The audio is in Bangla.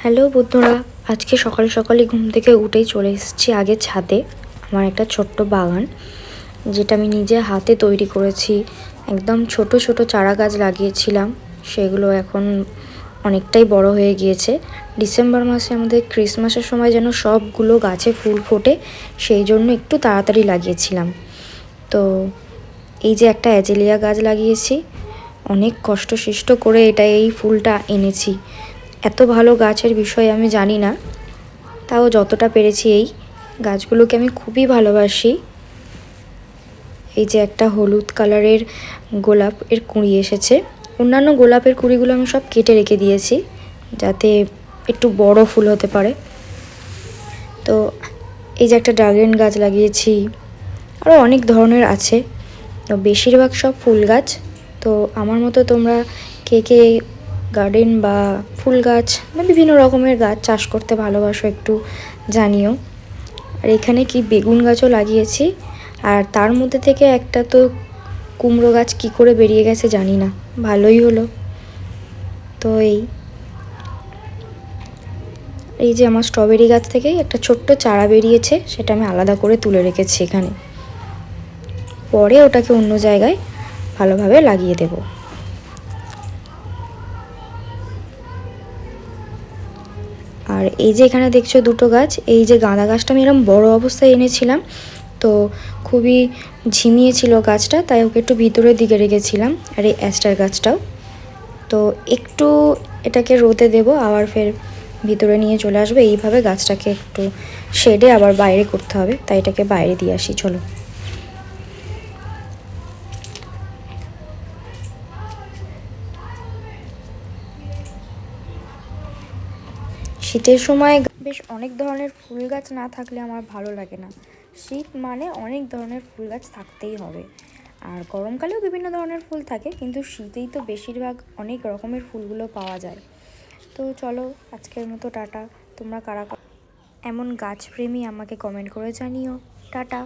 হ্যালো বন্ধুরা, আজকে সকাল সকালে ঘুম থেকে উঠেই চলে এসেছি আগে ছাদে, আমার একটা ছোট্ট বাগান, যেটা আমি নিজে হাতে তৈরি করেছি। একদম ছোট ছোট চারা গাছ লাগিয়েছিলাম, সেগুলো এখন অনেকটাই বড় হয়ে গিয়েছে। ডিসেম্বর মাসে আমাদের ক্রিসমাসের সময় যেন সবগুলো গাছে ফুল ফোটে, সেই জন্য একটু তাড়াতাড়ি লাগিয়েছিলাম। তো এই যে একটা অ্যাজেলিয়া গাছ লাগিয়েছি, অনেক কষ্ট সৃষ্ট করে এটা এই ফুলটা এনেছি। এত ভালো গাছের বিষয়ে আমি জানি না, তাও যতটা পেরেছি এই গাছগুলোকে আমি খুবই ভালোবাসি। এই যে একটা হলুদ কালারের গোলাপ এর কুঁড়ি এসেছে। অন্যান্য গোলাপের কুঁড়িগুলো আমি সব কেটে রেখে দিয়েছি, যাতে একটু বড় ফুল হতে পারে। তো এই যে একটা ড্রাগন গাছ লাগিয়েছি আরও অনেক ধরনের আছে। তো বেশিরভাগ সব ফুল গাছ। তো আমার মতো তোমরা কে কে গার্ডেন বা ফুল গাছ বা বিভিন্ন রকমের গাছ চাষ করতে ভালোবাসো একটু জানিও। আর এখানে কি বেগুন গাছও লাগিয়েছি। আর তার মধ্যে থেকে একটা তো কুমড়ো গাছ কি করে বেরিয়ে গেছে জানি না, ভালোই হলো। তো এই এই যে আমার স্ট্রবেরি গাছ থেকেই একটা ছোট্ট চারা বেরিয়েছে, সেটা আমি আলাদা করে তুলে রেখেছি এখানে। পরে ওটাকে অন্য জায়গায় ভালোভাবে লাগিয়ে দেবো। আর এই যে এখানে দেখছ দুটো গাছ, এই যে গাঁদা গাছটা আমি এরকম বড় অবস্থায় এনেছিলাম, তো খুবই ঝিমিয়ে ছিল গাছটা, তাই ওকে একটু ভিতরের দিকে রেখেছিলাম, আর এই অ্যাস্টার গাছটাও। তো একটু এটাকে রোদে দেব, আবার ফের ভিতরে নিয়ে চলে আসবে, এইভাবে গাছটাকে একটু শেডে আবার বাইরে করতে হবে, তাই এটাকে বাইরে দিয়ে আসি, চলো। শীতের সময় বেশ অনেক ধরনের ফুল গাছ না থাকলে আমার ভালো লাগে না। শীত মানে অনেক ধরনের ফুল গাছ থাকতেই হবে। আর গরমকালেও বিভিন্ন ধরনের ফুল থাকে, কিন্তু শীতেই তো বেশিরভাগ অনেক রকমের ফুলগুলো পাওয়া যায়। তো চলো, আজকের মতো টাটা। তোমরা কারা এমন গাছপ্রেমী আমাকে কমেন্ট করে জানিও। টাটা।